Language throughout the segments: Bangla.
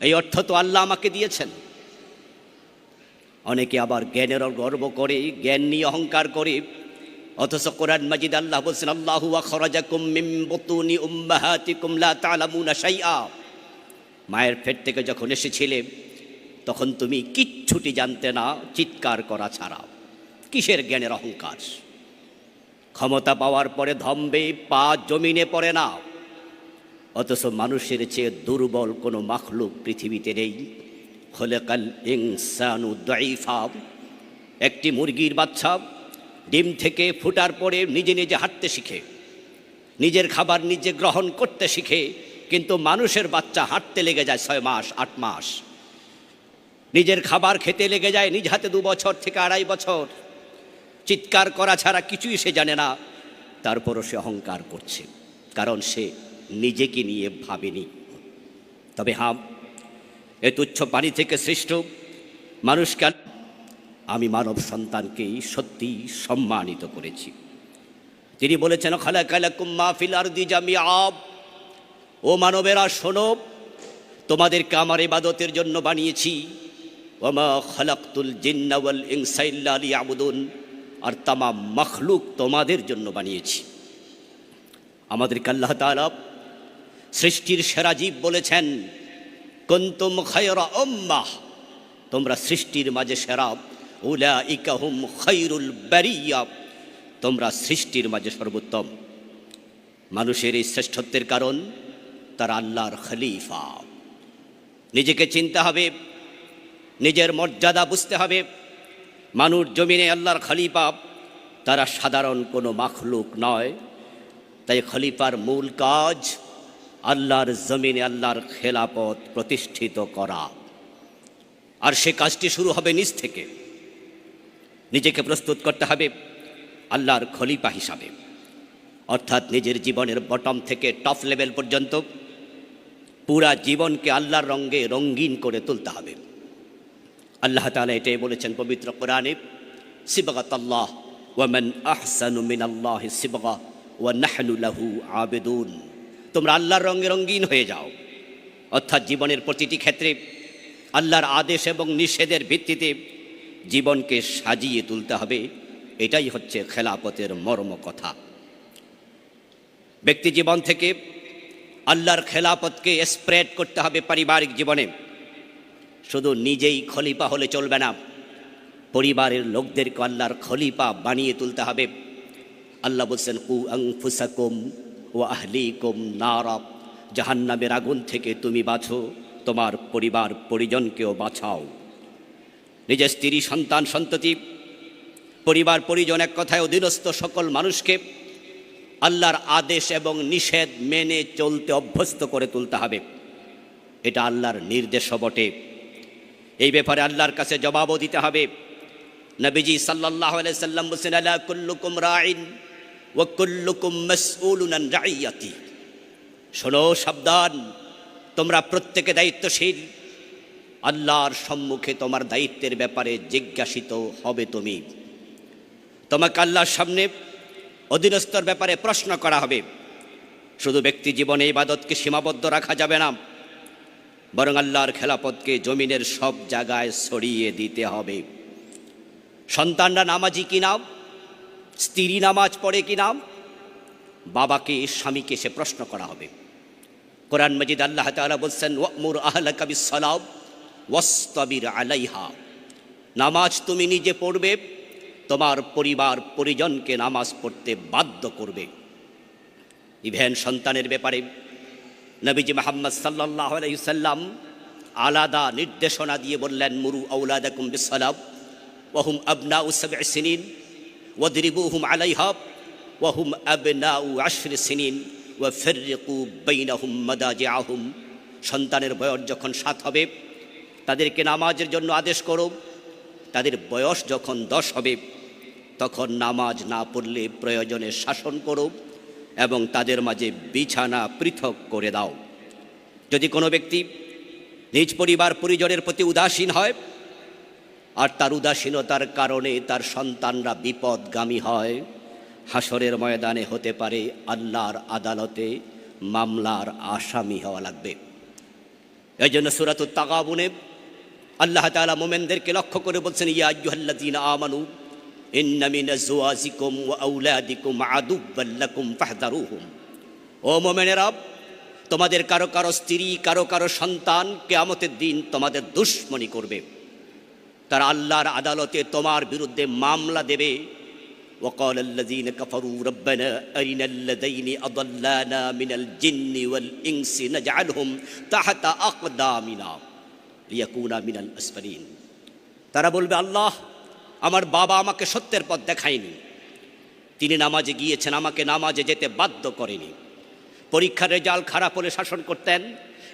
এই অর্থ তো আল্লাহ আমাকে দিয়েছেন। অনেকে আবার জ্ঞানের গর্ব করে, জ্ঞান নিয়ে অহংকার করে। অথচ কোরআন মাজিদ আল্লাহ বলছেন, আল্লাহু আখরাজাকুম মিন বুতুনি উম্মাহাতিকুম লা তা'লামুনা শাইআ। মায়ের পেট থেকে যখন এসেছিলে, তখন তুমি কিচ্ছুটি জানতে না, চিৎকার করা ছাড়া কিসের জ্ঞানের অহংকার? ক্ষমতা পাওয়ার পরে ধম্বে পা জমিনে পড়ে না। অথচ মানুষের চেয়ে দুর্বল কোনো মাখলুক পৃথিবীতে নেই। খলেকাল ইনসানু দাইফা একটি মুরগির বাচ্চা ডিম থেকে ফুটার পরে নিজে নিজে হাঁটতে শিখে, নিজের খাবার নিজে গ্রহণ করতে শিখে, কিন্তু মানুষের বাচ্চা হাঁটতে লেগে যায় ছয় মাস, আট মাস। নিজের খাবার খেতে লেগে যায় নিজ হাতে দু বছর থেকে আড়াই বছর। চিৎকার করা ছাড়া কিছুই সে জানে না। তারপরও সে অহংকার করছে, কারণ সে নিজেকে নিয়ে ভাবেনি। তবে হাম এ তুচ্ছ পানি থেকে সৃষ্ট মানুষকে আমি মানব সন্তানকেই সত্যি সম্মানিত করেছি। তিনি বলেছেন খালা খালা কুম্মা ফিল আরদি জামি আব ও মানবেরা, শোনো, তোমাদেরকে আমার ইবাদতের জন্য বানিয়েছি। ওমা খালাক্তুল জিন্নাওয়াল ইনসাইল্লা আলী আবুদুন আর তামাম মখলুক তোমাদের জন্য বানিয়েছি। আমাদেরকে আল্লাহ তাআলা সৃষ্টির সেরা জীব বলেছেন, কন্তুম খয়রা উম্মাহ। তোমরা সৃষ্টির মাঝে সেরা উলা ইকাহুম খৈরুল বারিয়া। তোমরা সৃষ্টির মাঝে সর্বোত্তম। মানুষের এই শ্রেষ্ঠত্বের কারণ, তার আল্লাহর খলিফা। নিজেকে চিনতে হবে, নিজের মর্যাদা বুঝতে হবে। মানুষ জমিনে আল্লাহর খলিফা, তারা সাধারণ কোনো মাখলুক নয়। তাই খলিফার মূল কাজ আল্লাহর জমিনে আল্লাহর খেলাপথ প্রতিষ্ঠিত করা। আর সে কাজটি শুরু হবে নিজ থেকে। নিজেকে প্রস্তুত করতে হবে আল্লাহর খলিফা হিসাবে। অর্থাৎ নিজের জীবনের বটম থেকে টপ লেভেল পর্যন্ত পুরা জীবনকে আল্লাহর রঙ্গে রঙ্গিন করে তুলতে হবে। আল্লাহ তালা এটাই বলেছেন পবিত্র কোরআনে, সিবগাত আল্লাহ ওয়ামান আহসানু মিন আল্লাহ সিবগা ওয়া নাহনু লাহু আবেদুন। তোমরা আল্লাহর রঙে রঙ্গিন হয়ে যাও। অর্থাৎ জীবনের প্রতিটি ক্ষেত্রে আল্লাহর আদেশ এবং নিষেধের ভিত্তিতে জীবনকে সাজিয়ে তুলতে হবে। এটাই হচ্ছে খেলাপথের মর্ম কথা ব্যক্তি জীবন থেকে আল্লাহর খেলাপথকে স্প্রেড করতে হবে পারিবারিক জীবনে। শুধু নিজেই খলিফা হলে চলবে না, পরিবারের লোকদেরকে আল্লাহর খলিফা বানিয়ে তুলতে হবে। আল্লাহ বলছেন, কু আংফুসাকুম ও আহলিকুম নারব জাহান্নামের আগুন থেকে তুমি বাছো তোমার পরিবার পরিজনকেও বাঁচাও। নিজের স্ত্রী, সন্তান, সন্ততি, পরিবার, পরিজন এক কথায় অধীনস্থ সকল মানুষকে আল্লাহর আদেশ এবং নিষেধ মেনে চলতে অভ্যস্ত করে তুলতে হবে। এটা আল্লাহর নির্দেশ বটে। এই ব্যাপারে আল্লাহর কাছে জবাবও দিতে হবে। নবীজি সাল্লাহ সাল্লাম বলছেন আল্লাহ কুল্লুকুম রাইন শোনো সাবধান, তোমরা প্রত্যেকে দায়িত্বশীল। আল্লাহর সম্মুখে তোমার দায়িত্বের ব্যাপারে জিজ্ঞাসিত হবে তুমি। তোমাকে আল্লাহর সামনে অধীনস্থর ব্যাপারে প্রশ্ন করা হবে। শুধু ব্যক্তি জীবনে ইবাদতকে সীমাবদ্ধ রাখা যাবে না, বরং আল্লাহর খেলাপথকে জমিনের সব জায়গায় ছড়িয়ে দিতে হবে। সন্তানরা নামাজি কি নাম স্ত্রী নামাজ পড়ে কি নাম? বাবাকে, স্বামীকে সে প্রশ্ন করা হবে। কোরআন মজিদ আল্লাহ তাআলা বলছেন, ওয়ামুর আহলা কবি ওয়াস্তবির আলাইহা। নামাজ তুমি নিজে পড়বে, তোমার পরিবার, পরিজনকে নামাজ পড়তে বাধ্য করবে। ইভেন সন্তানের ব্যাপারে নবীজি মোহাম্মদ সাল্লাহ আলাইসাল্লাম আলাদা নির্দেশনা দিয়ে বললেন, মুরু আউলাদাকুম বিসালাব ওহুম আবনা উসব সিনিন। ওদরিবুহুম আলাইহাব ওহুম আবনা উ আশর সিনিন ও ফেররিকু বৈনাহুম মদাজে আহুম সন্তানের বয়স যখন সাত হবে, তাদেরকে নামাজের জন্য আদেশ করো। তাদের বয়স যখন দশ হবে, তখন নামাজ না পড়লে প্রয়োজনে শাসন করো এবং তাদের মাঝে বিছানা পৃথক করে দাও। যদি কোনো ব্যক্তি নিজ পরিবার পরিজনের প্রতি উদাসীন হয় আর তার উদাসীনতার কারণে তার সন্তানরা বিপদগামী হয়। হাসরের ময়দানে হতে পারে আল্লাহর আদালতে মামলার আসামি হওয়া লাগবে। এই জন্য সুরাত তাগাবুনে আল্লাহ তাআলা মোমেনদেরকে লক্ষ্য করে বলছেন, ইয়া আমানু মিন ও মোমেনেরা, তোমাদের কারও কারও স্ত্রী, কারও কারও সন্তান কেয়ামতের দিন তোমাদের দুশ্মনী করবে। তারা আল্লাহর আদালতে তোমার বিরুদ্ধে মামলা দেবে وقال الذين كفروا ربنا أرنا الذين أضلانا من الجن والإنس نجعلهم تحت أقدامنا ليكونا من الأسفلين তারা বলবে আল্লাহ আমার বাবা আমাকে সত্যের পথ দেখায়নি তিনি নামাজে গিয়েছেন আমাকে নামাজে যেতে বাধ্য করেনি পরীক্ষার রেজাল্ট খারাপ হলে শাসন করতেন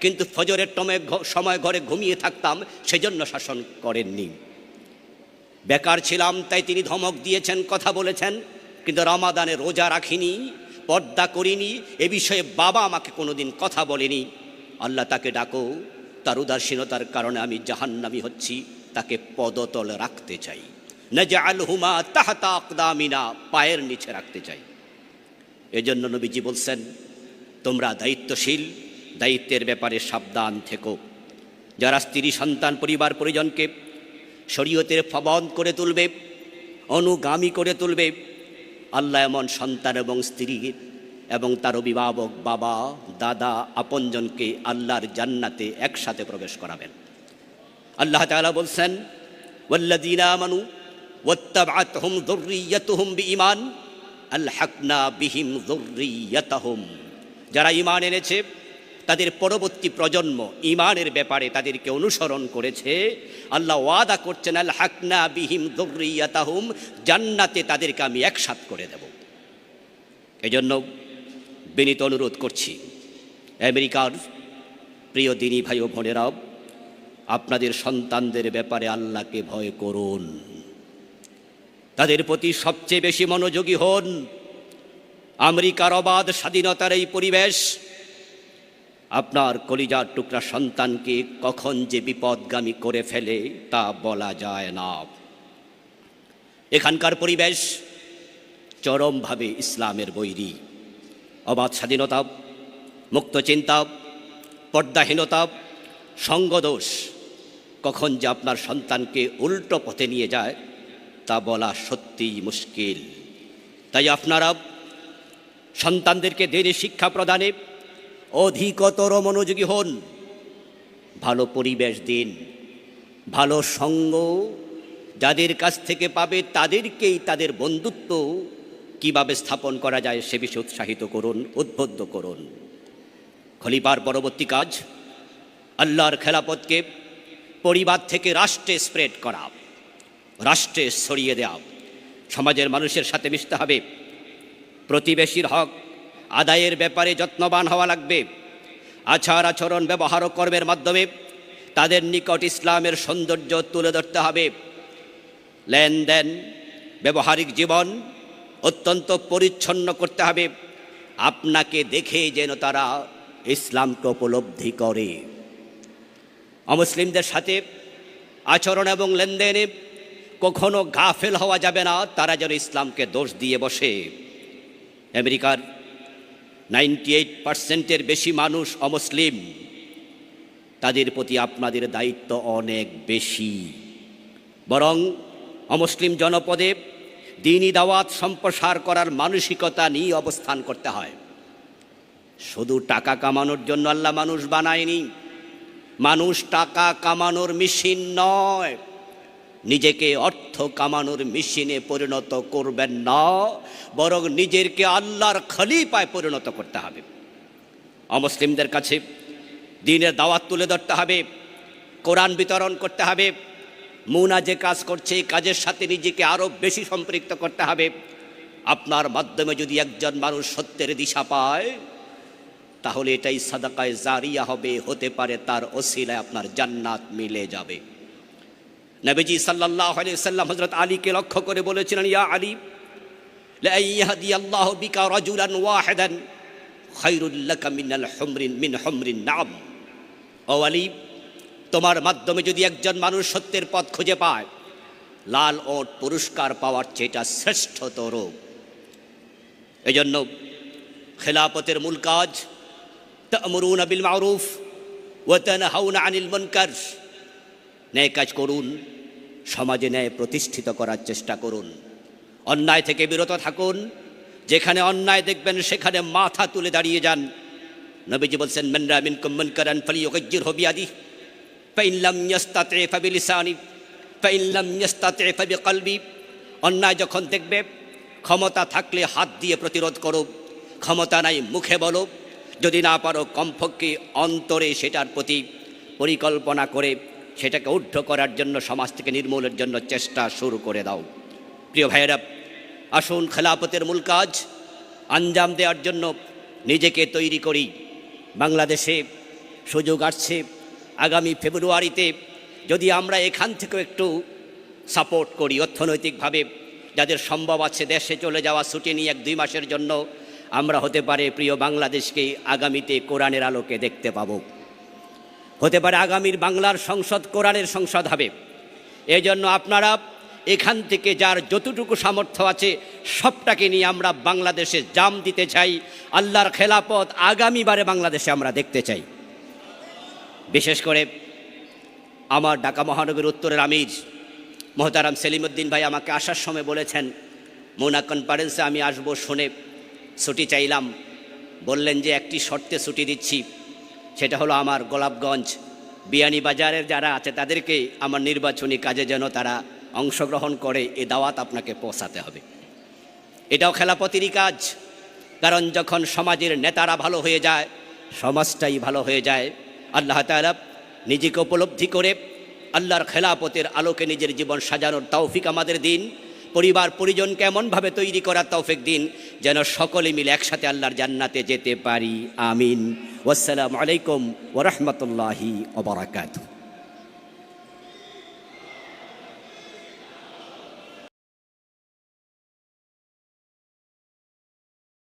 কিন্তু ফজরের টমে সময় ঘরে ঘুমিয়ে থাকতাম, সেজন্য শাসন করেননি। বেকার ছিলাম, তাই তিনি ধমক দিয়েছেন, কথা বলেছেন, কিন্তু রমাদানে রোজা রাখিনি, পর্দা করিনি, এ বিষয়ে বাবা আমাকে কোনোদিন কথা বলেনি। আল্লাহ তাকে ডাকো, তার উদাসীনতার কারণে আমি জাহান্নামি হচ্ছি, তাকে পদতল রাখতে চাই। নজাল হুমা তাহাতা আকদামিনা, পায়ের নিচে রাখতে চাই। এজন্য নবীজি বলছেন, তোমরা দায়িত্বশীল দায়িত্বের ব্যাপারে সাবধান থেকো। যারা স্ত্রী, সন্তান, পরিবার, পরিজনকে শরীয়তের ফবন করে তুলবে, অনুগামী করে তুলবে, আল্লাহ এমন সন্তান এবং স্ত্রী এবং তার অভিভাবক বাবা, দাদা, আপনজনকে আল্লাহর জান্নাতে একসাথে প্রবেশ করাবেন। আল্লাহ তাআলা বলছেন, ওয়াল্লাযীনা আমানু ওয়াত্তাবাতহুম যুররিয়াতুহুম বিঈমান, আলহাকনা বিহিম যুররিয়াতাহুম। যারা ঈমান এনেছে তাদের পরবর্তী প্রজন্ম ঈমানের ব্যাপারে তাদেরকে অনুসরণ করেছে। আল্লাহ ওয়াদা করছেন, আল হাকনা বিহিম যুররিয়াতাহুম জান্নাতে তাদেরকে আমি একসাথ করে দেব। এজন্য বিনীত অনুরোধ করছি, আমেরিকার প্রিয় দিনী ভাই ও বোনেরাও আপনাদের সন্তানদের ব্যাপারে আল্লাহকে ভয় করুন। তাদের প্রতি সবচেয়ে বেশি মনোযোগী হন আমেরিকার অবাধ স্বাধীনতার এই পরিবেশ। আপনার কলিজার টুকরা সন্তানকে কখন যে বিপদগামী করে ফেলে তা বলা যায় না। এখানকার পরিবেশ চরমভাবে ইসলামের বৈরী। অবাধ স্বাধীনতা, মুক্ত চিন্তা, পর্দাহীনতা, সঙ্গদোষ কখন যে আপনার সন্তানকে উল্টো পথে নিয়ে যায় তা বলা সত্যিই মুশকিল। তাই আপনারা সন্তানদেরকে দেরি শিক্ষা প্রদানে অধিকতর মনোযোগী হন। ভালো পরিবেশ দিন। ভালো সঙ্গ যাদের কাছ থেকে পাবে তাদেরকেই তাদের বন্ধুত্ব কীভাবে স্থাপন করা যায় সে বিষয়ে উৎসাহিত করুন, উদ্বুদ্ধ করুন। খলিফার পরবর্তী কাজ, আল্লাহর খেলাপথকে পরিবার থেকে রাষ্ট্রে স্প্রেড করা, রাষ্ট্রে ছড়িয়ে দেওয়া সমাজের মানুষের সাথে মিশতে হবে। প্রতিবেশীর হক আদায়ের ব্যাপারে যত্নবান হওয়া লাগবে। আচার আচরণ ব্যবহার কর্মের মাধ্যমে তাদের নিকট ইসলামের সৌন্দর্য তুলে ধরতে হবে। লেনদেন, ব্যবহারিক জীবন অত্যন্ত পরিচ্ছন্ন করতে হবে। আপনাকে দেখে যেন তারা ইসলামকে উপলব্ধি করে। অমুসলিমদের সাথে আচরণ এবং লেনদেনে কখনো গাফেল হওয়া যাবে না, তারা যেন ইসলামকে দোষ দিয়ে বসে। আমেরিকার নাইনটি এইট পার্সেন্টের বেশি মানুষ অমুসলিম। তাদের প্রতি আপনাদের দায়িত্ব অনেক বেশি। বরং অমুসলিম জনপদে দিনই দাওয়াত সম্প্রসার করার মানসিকতা নিয়ে অবস্থান করতে হয়। শুধু টাকা কামানোর জন্য আল্লাহ মানুষ বানায়নি, মানুষ টাকা কামানোর মেশিন নয়। নিজেকে অর্থ কামানোর মেশিনে পরিণত করবেন না, বরং নিজেরকে আল্লাহর খলিফায় পরিণত করতে হবে। অমুসলিমদের কাছে দিনের দাওয়াত তুলে ধরতে হবে, কোরআন বিতরণ করতে হবে, মুনা যে কাজ করছে এই কাজের সাথে নিজেকে আরও বেশি সম্পৃক্ত করতে হবে। আপনার মাধ্যমে যদি একজন মানুষ সত্যের দিশা পায়, তাহলে এটাই সাদাকায় জারিয়া হবে, হতে পারে তার ওসিলায় আপনার জান্নাত মিলে যাবে। নবীজি আলাইহি সাল্লাম হযরত আলীকে লক্ষ্য করে বলেছিলেন, ইয়া আলী লা ইয়াহদি আল্লাহ বিকা রাজুলান ওয়াহিদান খায়রুল লাকা মিনাল হুমরিন মিন হুমরিন নাম। ও আলী, তোমার মাধ্যমে যদি একজন মানুষ সত্যের পথ খুঁজে পায়, লাল ওট পুরস্কার পাওয়ার চেয়েটা শ্রেষ্ঠতর এজন্য খেলাপথের মূল কাজ, তামরুন বিল মারুফ ওয়াতান হাউনা আনিল মনকার। ন্যায় কাজ করুন, সমাজে ন্যায় প্রতিষ্ঠিত করার চেষ্টা করুন। অন্যায় থেকে বিরত থাকুন, যেখানে অন্যায় দেখবেন সেখানে মাথা তুলে দাঁড়িয়ে যান। নবীজি বলছেন মনরা মিন কুম্মন করান ফলি ওগজ্জির হবি আদি ইয়াস্তাতে ফাবিলিসানি ফাইল্লাম ইয়াস্তাতে ফাবি কলবি অন্যায় যখন দেখবে, ক্ষমতা থাকলে হাত দিয়ে প্রতিরোধ করো, ক্ষমতা নাই মুখে বলো। যদি না পারো কমপক্ষে অন্তরে সেটার প্রতি পরিকল্পনা করে সেটাকে ঊর্ধ্ব করার জন্য, সমাজ থেকে নির্মূলের জন্য চেষ্টা শুরু করে দাও। প্রিয় ভাইয়েরা, আসুন খেলাপতের মূল কাজ, আঞ্জাম দেওয়ার জন্য নিজেকে তৈরি করি। বাংলাদেশে সুযোগ আসছে আগামী ফেব্রুয়ারিতে, যদি আমরা এখান থেকেও একটু সাপোর্ট করি অর্থনৈতিকভাবে, যাদের সম্ভব আছে দেশে চলে যাওয়া, ছুটি নিয়ে এক দুই মাসের জন্য, আমরা হতে পারে প্রিয় বাংলাদেশকে আগামীতে কোরআনের আলোকে দেখতে পাবো। হতে পারে আগামীর বাংলার সংসদ, কোরআনের সংসদ হবে। এই জন্য আপনারা এখান থেকে যার যতটুকু সামর্থ্য আছে, সবটাকে নিয়ে আমরা বাংলাদেশে জাম দিতে চাই। আল্লাহর খেলাপথ আগামীবারে বাংলাদেশে আমরা দেখতে চাই। বিশেষ করে আমার ঢাকা মহানগর উত্তরের আমির মোহতারাম সেলিমুদ্দিন ভাই আমাকে আসার সময় বলেছেন, মোনা কনফারেন্সে আমি আসব শুনে ছুটি চাইলাম। বললেন যে, একটি শর্তে ছুটি দিচ্ছি। সেটা হলো আমার গোলাপগঞ্জ বিয়ানীবাজারের যারা আছে তাদেরকে আমার নির্বাচনী কাজে যেন তারা অংশগ্রহণ করে, এ দাওয়াত আপনাকে পৌঁছাতে হবে। এটাও খেলাপতিরই কাজ, কারণ যখন সমাজের নেতারা ভালো হয়ে যায়, সমাজটাই ভালো হয়ে যায়, আল্লাহ তাআলা নিজেকে উপলব্ধি করে আল্লাহর খেলাপতের আলোকে নিজের জীবন সাজানোর তৌফিক আমাদের দিন। পরিবার পরিজনকে এমনভাবে তৈরি করার তৌফিক দিন, যেন সকলে মিলে একসাথে আল্লাহর জান্নাতে যেতে পারি। আমিন। ওয়াসসালামু আলাইকুম ওরহমতুল্লাহি ওবরাকাতুহ